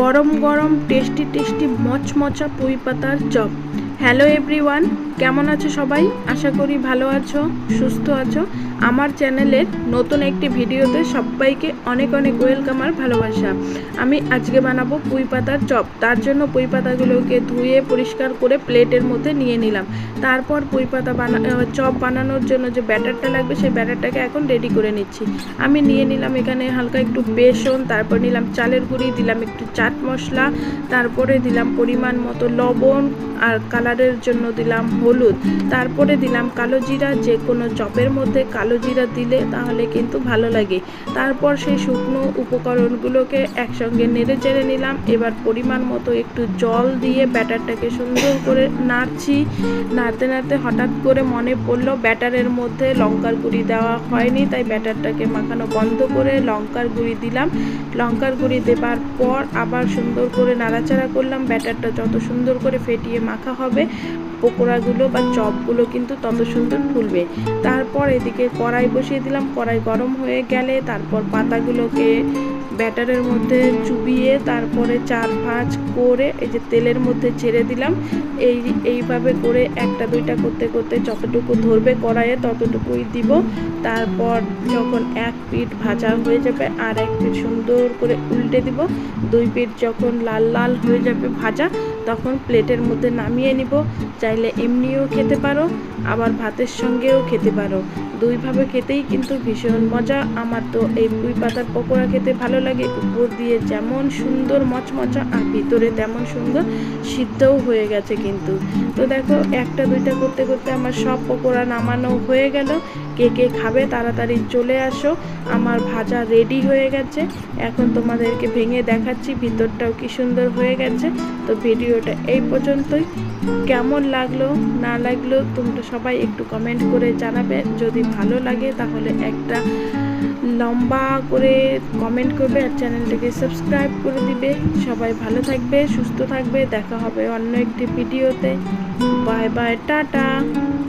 গরম গরম tasty tasty মচমচা পুঁই পাতার চপ। হ্যালো এভরিওয়ান কেমন আছো সবাই? আশা করি ভালো আছো, সুস্থ আছো। আমার চ্যানেলের নতুন একটি ভিডিওতে সবাইকে অনেক অনেক ওয়েলকাম আর ভালোবাসা। আমি আজকে বানাবো পুঁই পাতার চপ। তার জন্য পুঁই পাতাগুলোকে ধুয়ে পরিষ্কার করে প্লেটের মধ্যে নিয়ে নিলাম। তারপর পুঁই পাতা বানা চপ বানানোর জন্য যে ব্যাটারটা লাগবে, সেই ব্যাটারটাকে এখন রেডি করে নিচ্ছি। আমি নিয়ে নিলাম এখানে হালকা একটু বেসন, তারপর নিলাম চালের গুঁড়ি, দিলাম একটু চাট মশলা, তারপরে দিলাম পরিমাণ মতো লবণ, আর কালারের জন্য দিলাম হলুদ। তারপরে দিলাম কালো জিরা, যে কোনো চপের মধ্যে কালো জিরা দিলে তাহলে কিন্তু ভালো লাগে। তারপর সেই শুকনো উপকরণগুলোকে একসঙ্গে নেড়ে চেড়ে নিলাম। এবার পরিমাণ মতো একটু জল দিয়ে ব্যাটারটাকে সুন্দর করে নাড়ছি। নাড়তে নাড়তে হঠাৎ করে মনে পড়ল ব্যাটারের মধ্যে লঙ্কার গুঁড়ি দেওয়া হয়নি, তাই ব্যাটারটাকে মাখানো বন্ধ করে লঙ্কার গুঁড়ি দিলাম। লঙ্কার গুঁড়ি দেবার পর আবার সুন্দর করে নাড়াচাড়া করলাম। ব্যাটারটা যত সুন্দর করে ফেটিয়ে মাখা হবে, পকোড়াগুলো বা চপগুলো কিন্তু তত সুন্দর ফুলবে। তারপর এদিকে কড়াই বসিয়ে দিলাম। কড়াই গরম হয়ে গেলে তারপর পাতাগুলোকে ব্যাটারের মধ্যে চুবিয়ে তারপরে চার ভাঁজ করে এই যে তেলের মধ্যে ছেড়ে দিলাম। এই, এইভাবে করে একটা, দুইটা করতে করতে যতটুকু ধরবে কড়াইয়ে ততটুকুই দিব। তারপর যখন এক পিঠ ভাজা হয়ে যাবে আর এক পিঠ সুন্দর করে উল্টে দিব। দুই পিঠ যখন লাল লাল হয়ে যাবে ভাজা তখন প্লেটের মধ্যে নামিয়ে নিব। চাইলে এমনিও খেতে পারো। আবার ভাতের সঙ্গেও খেতে পারো। দুইভাবে খেতেই কিন্তু ভীষণ মজা। আমার তো এই পুঁই পাতার পকোড়া খেতে ভালো লাগে। উপর দিয়ে যেমন সুন্দর মচমচা আর ভিতরে তেমন সুন্দর সিদ্ধও হয়ে গেছে কিন্তু। তো দেখো, একটা দুইটা করতে করতে আমার সব পকোড়া নামানো হয়ে গেল। কে কে খাবে তাড়াতাড়ি চলে আসো। আমার ভাজা রেডি হয়ে গেছে। এখন তোমাদেরকে ভেঙে দেখাচ্ছি ভিতরটাও কি সুন্দর হয়ে গেছে। তো ভিডিওটা এই পর্যন্তই। কেমন লাগল, না লাগল, তোমরা সবাই একটু কমেন্ট করে জানাবে। যদি ভালো লাগে তাহলে একটা লম্বা করে কমেন্ট করবে আর চ্যানেলটাকে সাবস্ক্রাইব করে দিবে। সবাই ভালো থাকবে, সুস্থ থাকবে। দেখা হবে অন্য একটি ভিডিওতে বাই বাই টাটা।